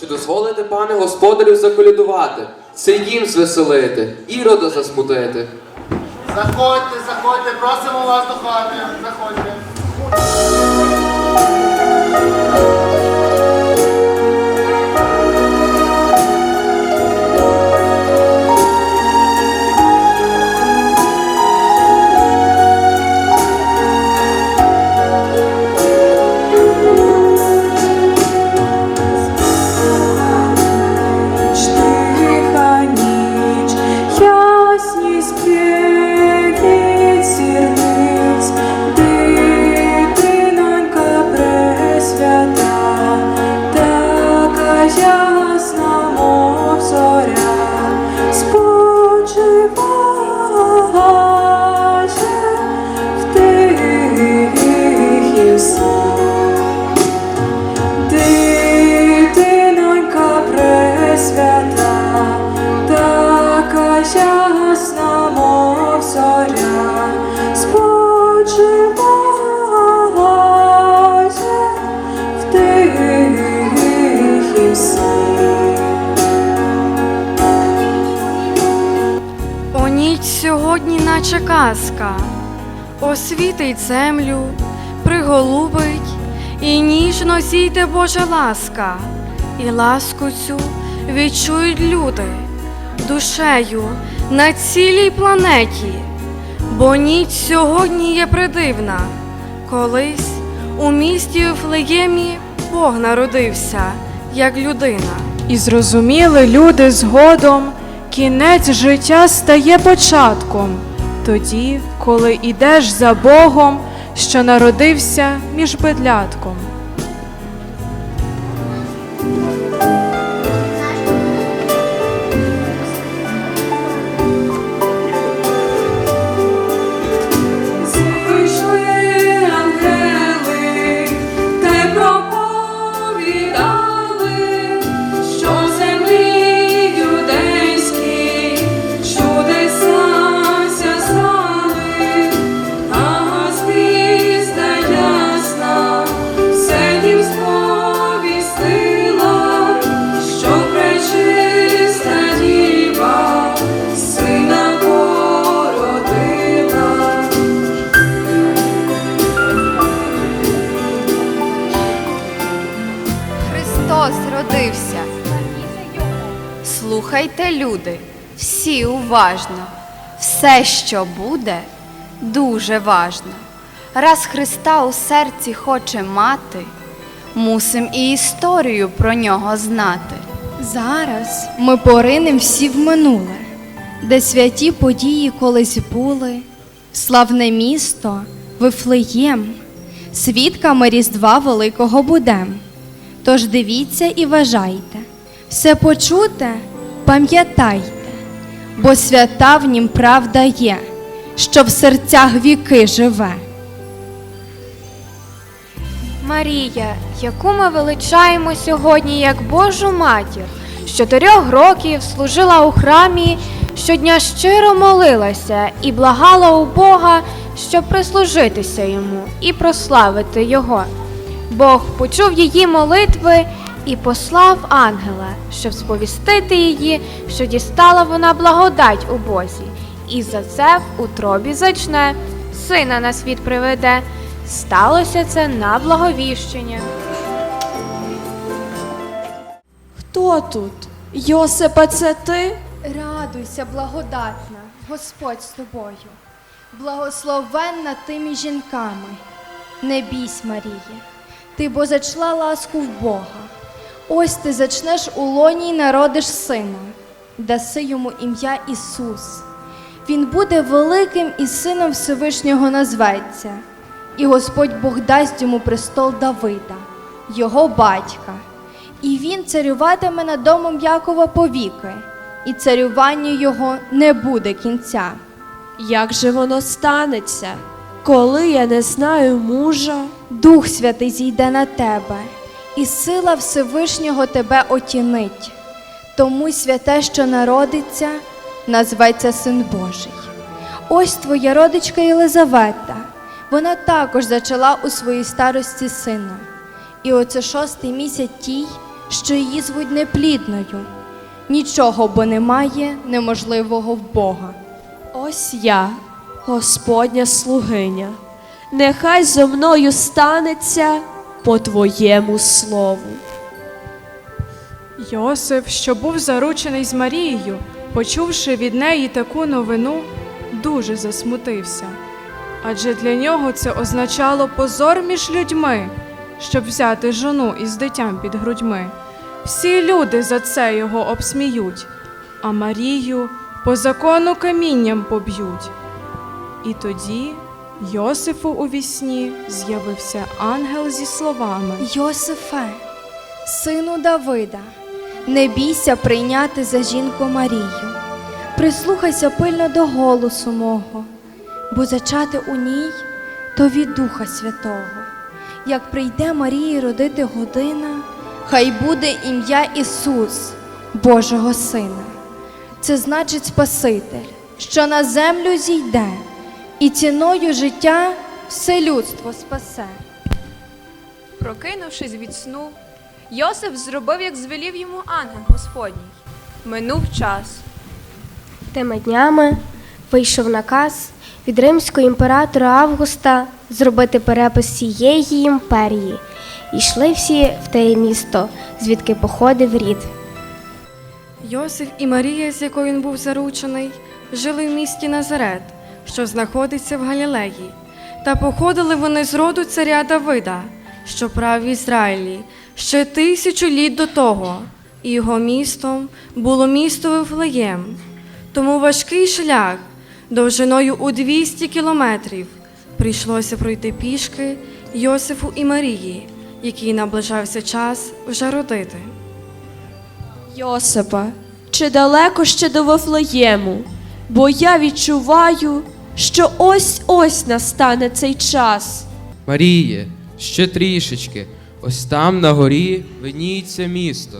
Чи дозволите, пане господарю, заколядувати, цей дім звеселити, ірода засмутити? Заходьте, заходьте, просимо вас до хати. Заходьте. Сьогодні, наче казка, освітить землю, приголубить, і ніжно зійде Божа ласка, і ласку цю відчують люди душею на цілій планеті, бо ніч сьогодні є придивна. Колись у місті Вифлеємі Бог народився, як людина. І зрозуміли люди згодом, кінець життя стає початком. Тоді, коли ідеш за Богом, що народився між бедлятком. Слухайте, люди, всі уважно. Все, що буде, дуже важно. Раз Христа у серці хоче мати, мусим і історію про нього знати. Зараз ми поринем всі в минуле, де святі події колись були, славне місто, Вифлеєм, свідками Різдва Великого будем. Тож дивіться і вважайте, все почуте, пам'ятайте, бо свята в нім правда є, що в серцях віки живе. Марія, яку ми величаємо сьогодні як Божу матір, з чотирьох років служила у храмі, щодня щиро молилася і благала у Бога, щоб прислужитися йому і прославити Його. Бог почув її молитви і послав ангела, щоб сповістити її, що дістала вона благодать у Бозі, і за це в утробі зачне, сина на світ приведе. Сталося це на благовіщення. Хто тут? Йосипа, це ти? Радуйся, благодатна, Господь з тобою, благословенна ти між жінками. Не бійсь, Марії, ти бо зачла ласку в Бога. Ось ти зачнеш у лоні й народиш сина, даси йому ім'я Ісус. Він буде великим і сином Всевишнього назветься, і Господь Бог дасть йому престол Давида, його батька. І він царюватиме над домом Якова повіки, і царюванню його не буде кінця. Як же воно станеться, коли я не знаю мужа? Дух Святий зійде на тебе, і сила Всевишнього тебе отінить. Тому святе, що народиться, назветься Син Божий. Ось твоя родичка Єлизавета. Вона також зачала у своїй старості сина. І оце шостий місяць тій, що її звуть неплідною. Нічого бо немає неможливого в Бога. Ось я, Господня слугиня, нехай зо мною станеться по твоєму слову. Йосип, що був заручений з Марією, почувши від неї таку новину, дуже засмутився. Адже для нього це означало позор між людьми, щоб взяти жону із дитям під грудьми. Всі люди за це його обсміють, а Марію по закону камінням поб'ють. І тоді Йосифу у вісні з'явився ангел зі словами. Йосифе, сину Давида, не бійся прийняти за жінку Марію. Прислухайся пильно до голосу мого, бо зачати у ній то від Духа Святого. Як прийде Марії родити година, хай буде ім'я Ісус, Божого Сина. Це значить Спаситель, що на землю зійде, і ціною життя все людство спасе. Прокинувшись від сну, Йосип зробив, як звелів йому ангел Господній. Минув час. Тими днями вийшов наказ від римського імператора Августа зробити перепис всієї імперії. І йшли всі в те місто, звідки походив рід. Йосиф і Марія, з якою він був заручений, жили в місті Назарет, що знаходиться в Галілеї, та походили вони з роду царя Давида, що прав в Ізраїлі, ще тисячу літ до того, і його містом було місто Вифлеєм. Тому важкий шлях довжиною у 200 кілометрів прийшлося пройти пішки Йосифу і Марії, який наближався час вже родити. Йосипа, чи далеко ще до Вифлеєму? Бо я відчуваю, що ось ось настане цей час. Маріє, ще трішечки. Ось там на горі виніється місто.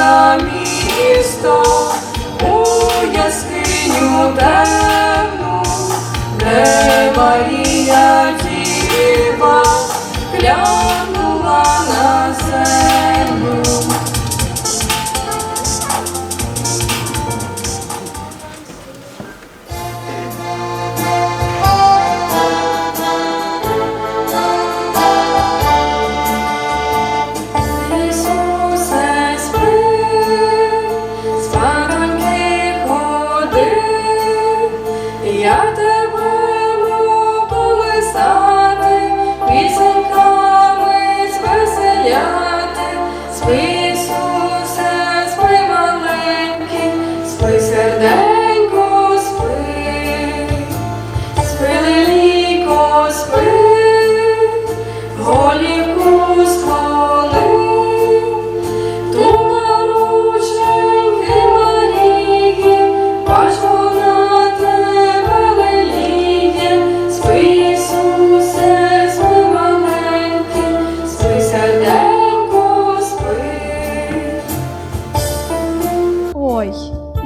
За місто у яскиню темну, де Марія Діва глянула на землю.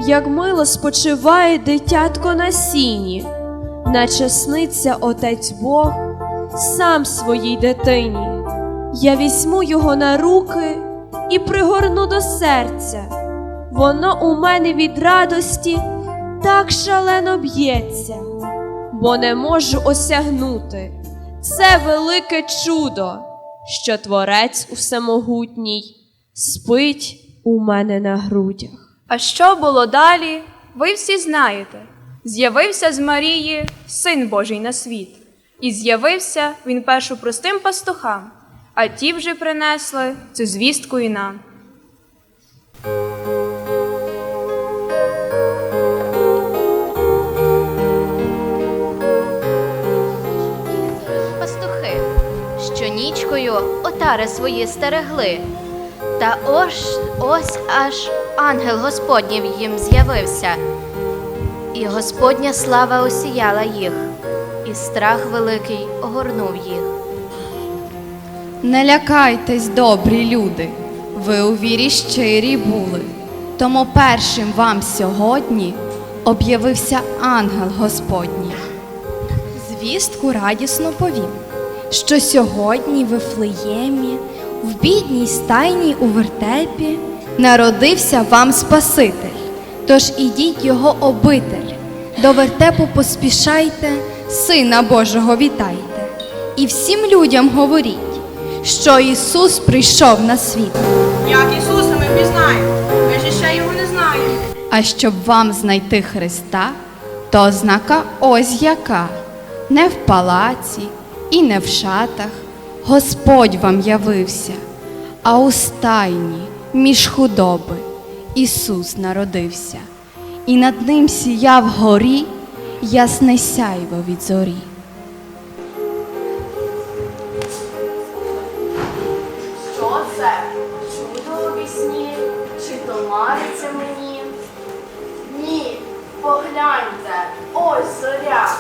Як мило спочиває дитятко на сіні, наче сниться отець Бог сам своїй дитині. Я візьму його на руки і пригорну до серця. Воно у мене від радості так шалено б'ється, бо не можу осягнути. Це велике чудо, що Творець Усемогутній спить у мене на грудях. А що було далі, ви всі знаєте. З'явився з Марії Син Божий на світ, і з'явився він першу простим пастухам, а ті вже принесли цю звістку і нам. пастухи, що нічкою отари свої стерегли. Та ось ось аж ангел Господній їм з'явився, і Господня слава осіяла їх, і страх великий огорнув їх. Не лякайтесь, добрі люди, ви у вірі щирі були. Тому першим вам сьогодні об'явився ангел Господній. Звістку радісно повім, що сьогодні в Вифлеємі, в бідній стайні у вертепі, народився вам Спаситель. Тож ідіть його обитель, до вертепу поспішайте, Сина Божого вітайте. І всім людям говоріть, що Ісус прийшов на світ. Як Ісуса ми пізнаємо, ми ж ще його не знаємо. А щоб вам знайти Христа, то ознака ось яка. Не в палаці і не в шатах Господь вам явився, а у стайні між худоби Ісус народився, і над ним сіяв горі ясне сяйво від зорі. Що це? Чудо у вісні? Чи то мариться мені? Ні, погляньте, ось зоря.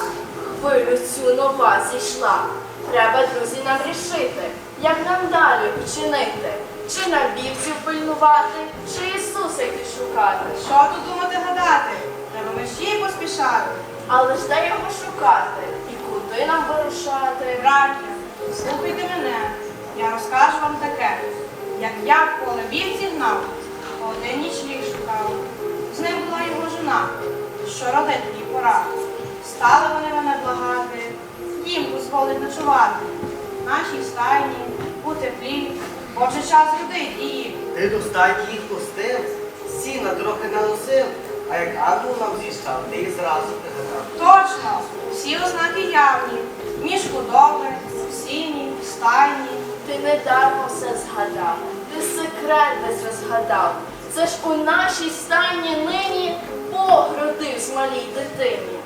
Хвилю цю нова зійшла. Треба, друзі, нам рішити, як нам далі вчинити. Чи нам вівців пильнувати, чи Ісуса йти шукати. Що тут думати гадати? Треба мерщій поспішати. Але ж де його шукати? І куди нам вирушати? Браття, слухайте мене, я розкажу вам таке. Як я в поле вівці гнав, один нічліг шукав. З ним була його жона, що родить їй пора. Стали вони мене благати, їм дозволить ночувати. Нашій стайні, у теплі, бо вже час родить її. Ти до стайки їх пустив, сіна трохи наносив, а як ангел нам зіщав, ти їх зразу пригадав. Точно, всі ознаки явні, між худоби, в сіні, в стайні. Ти недармо все згадав, ти секрет весь розгадав. Це ж у нашій стайні нині Бог родив з малій дитині.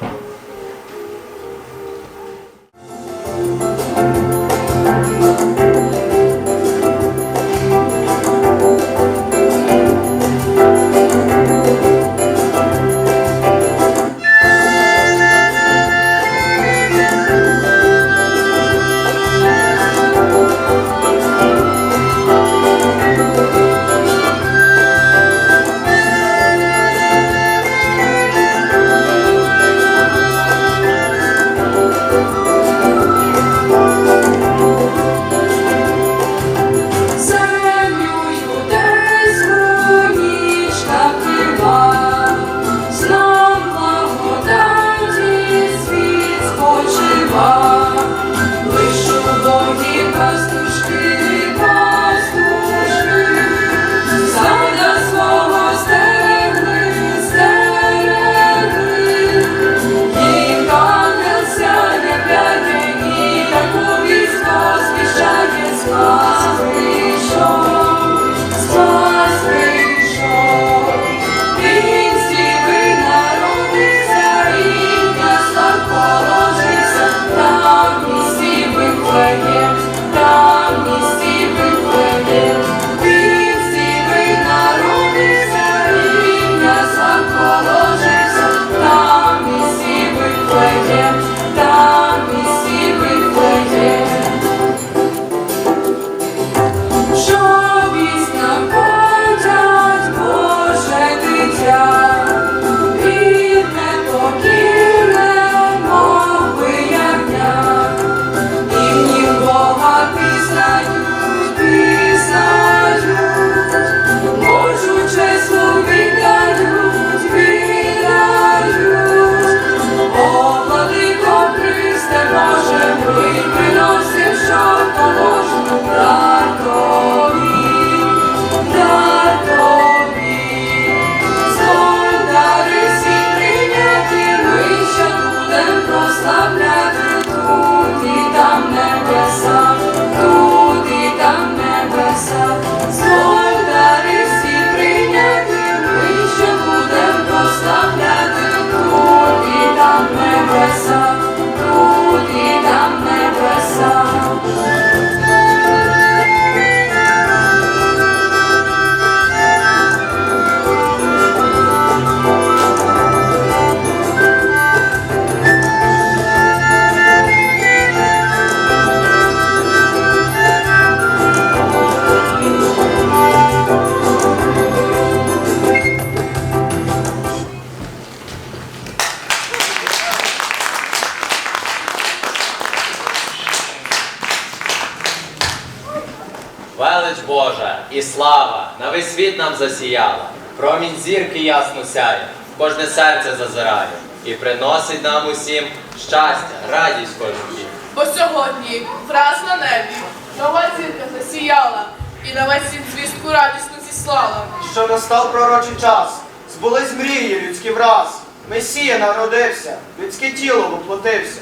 Засіяла, промінь зірки ясно сяє, кожне серце зазирає і приносить нам усім щастя, радість кожен дім. Бо сьогодні враз на небі нова зірка засіяла і на весь світ звістку радісну зіслала. Що настав пророчий час, збулись мрії людські враз. Месія народився, людське тіло воплотився.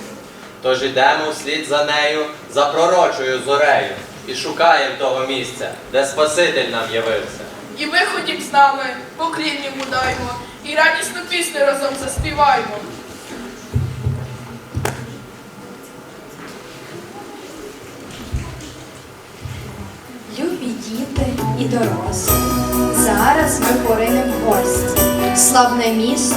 Тож ідемо вслід за нею, за пророчою зорею, і шукаємо того місця, де Спаситель нам явився. І ви з нами, поклін йому даймо, і радісну пісню разом заспіваймо. Любі діти і дорослі, зараз ми поринем в гості. Славне місто,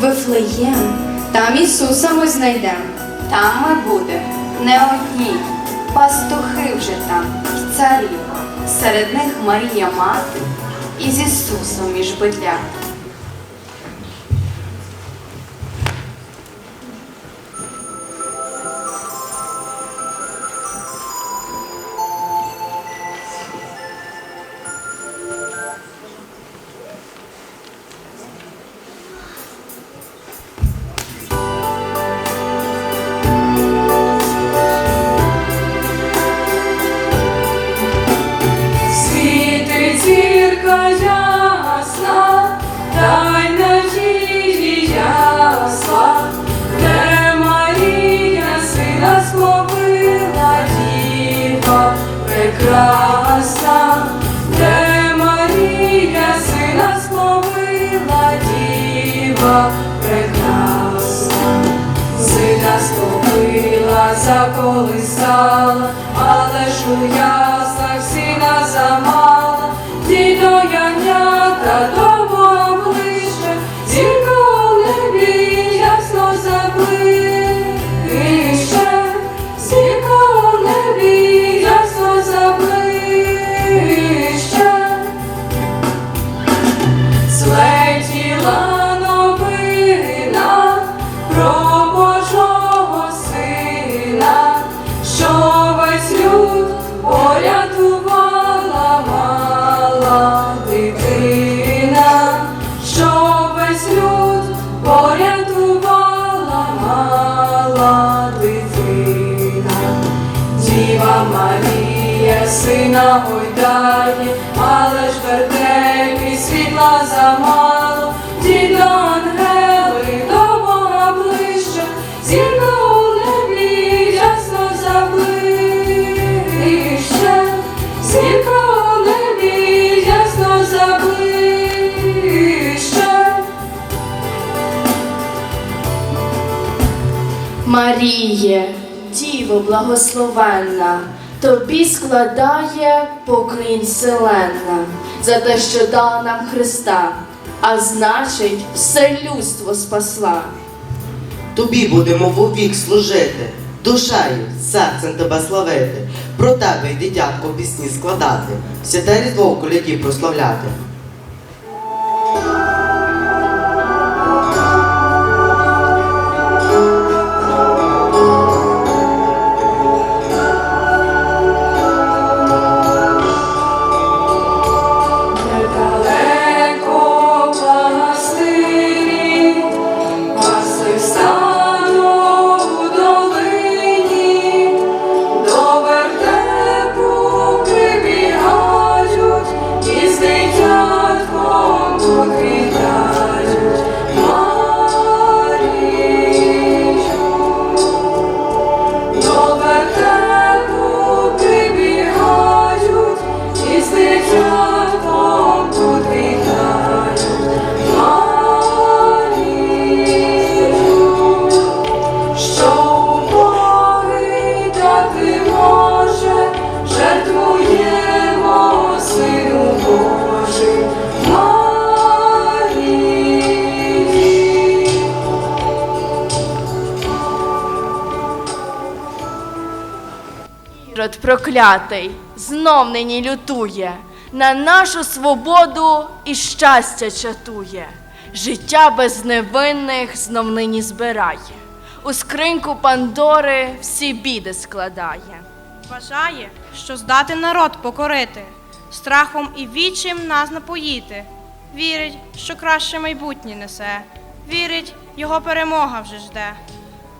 Вифлеєм, там Ісуса ми знайдемо. Там ми будемо не одні, пастухи вже там, і царі. Серед них Марія мати і з Ісусом між бедля. Заколисала, але ж у яслах сина замала, дідо янята до сина гойдає, але ж вертепі світла замало, дідо ангели до Бога ближче, зірка у небі ясно заблище, зірка у небі ясно заблище. Маріє, Діво благословенна, тобі складає поклін вселенна за те, що дала нам Христа, а значить, все людство спасла. Тобі будемо вовік служити, душею, серцем тебе славити, про тебе й дитятко пісні складати, святе різдво коляді прославляти. Ірод проклятий, знов нині лютує, на нашу свободу і щастя чатує, життя безневинних знов нині збирає, у скриньку Пандори всі біди складає. Вважає, що здати народ покорити, страхом і відчим нас напоїти. Вірить, що краще майбутнє несе. Вірить, його перемога вже жде.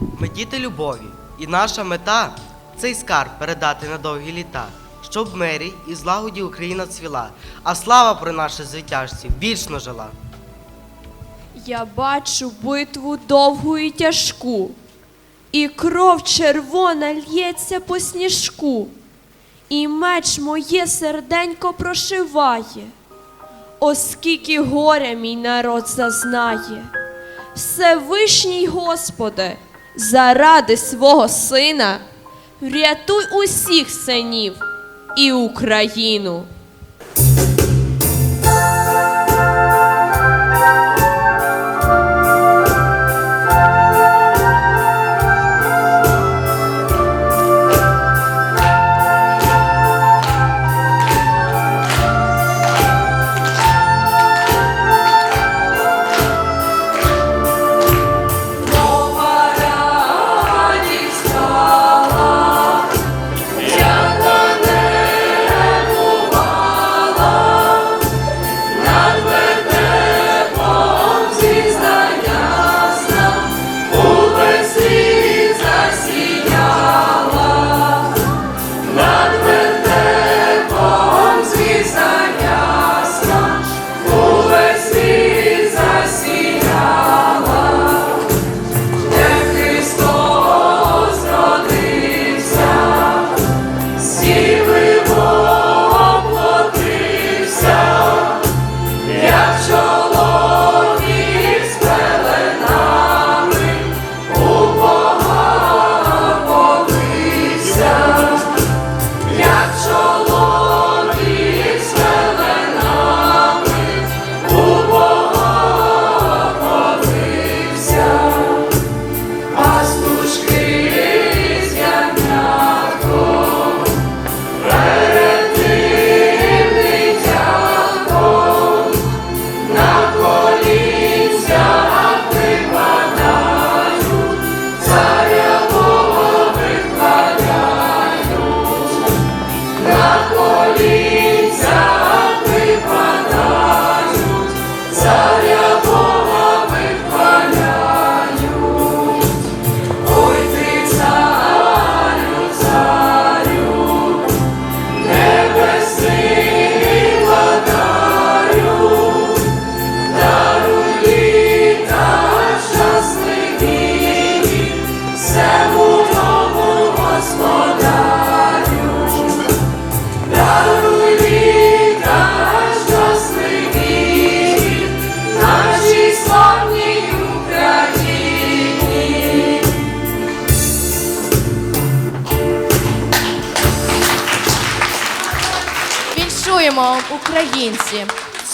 Ми діти любові, і наша мета цей скарб передати на довгі літа, щоб мирі і злагоді Україна цвіла, а слава про наших звитяжців вічно жила. Я бачу битву довгу і тяжку, і кров червона лється по сніжку, і меч моє серденько прошиває, оскільки горя мій народ зазнає. Всевишній Господи, заради свого сина, врятуй усіх синів і Україну.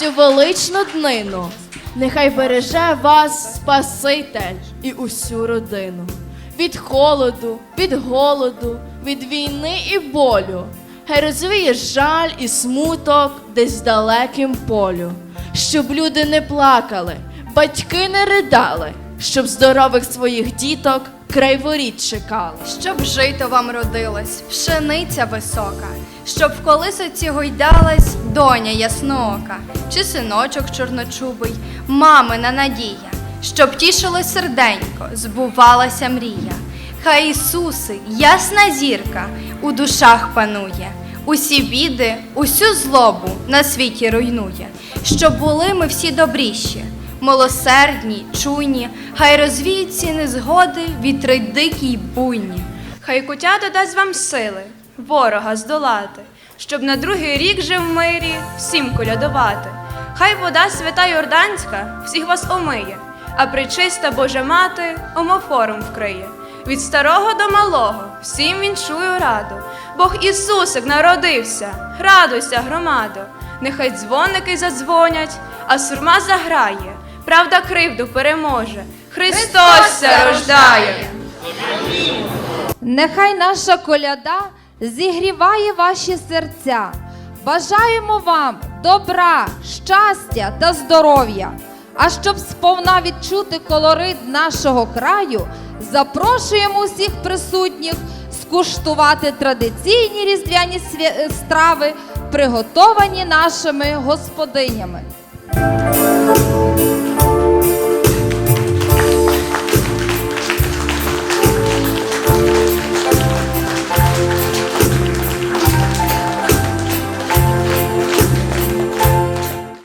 Цю величну днину. Нехай береже вас Спаситель і усю родину. Від холоду, від голоду, від війни і болю. Хай розвіє жаль і смуток десь далеким полю. Щоб люди не плакали, батьки не ридали, щоб здорових своїх діток край воріт чекали. Щоб жито вам родилось, пшениця висока, щоб в колисоці гойдалась доня ясноока, чи синочок чорночубий, мамина надія, щоб тішило серденько, збувалася мрія. Хай Ісуси, ясна зірка, у душах панує, усі біди, усю злобу на світі руйнує, щоб були ми всі добріші, милосердні, чуйні, хай розвіють ці незгоди вітри дикі й буйні. Хай кутя додасть вам сили, ворога здолати, щоб на другий рік же в мирі всім колядувати. Хай вода свята Йорданська всіх вас омиє, а причиста Божа мати омофором вкриє. Від старого до малого всім віншую раду. Бог Ісусик народився, радуйся, громадо. Нехай дзвоники задзвонять, а сурма заграє. Правда кривду переможе. Христос рождає! Нехай наша коляда зігріває ваші серця. Бажаємо вам добра, щастя та здоров'я. А щоб сповна відчути колорит нашого краю, запрошуємо усіх присутніх скуштувати традиційні різдвяні страви приготовані нашими господинями.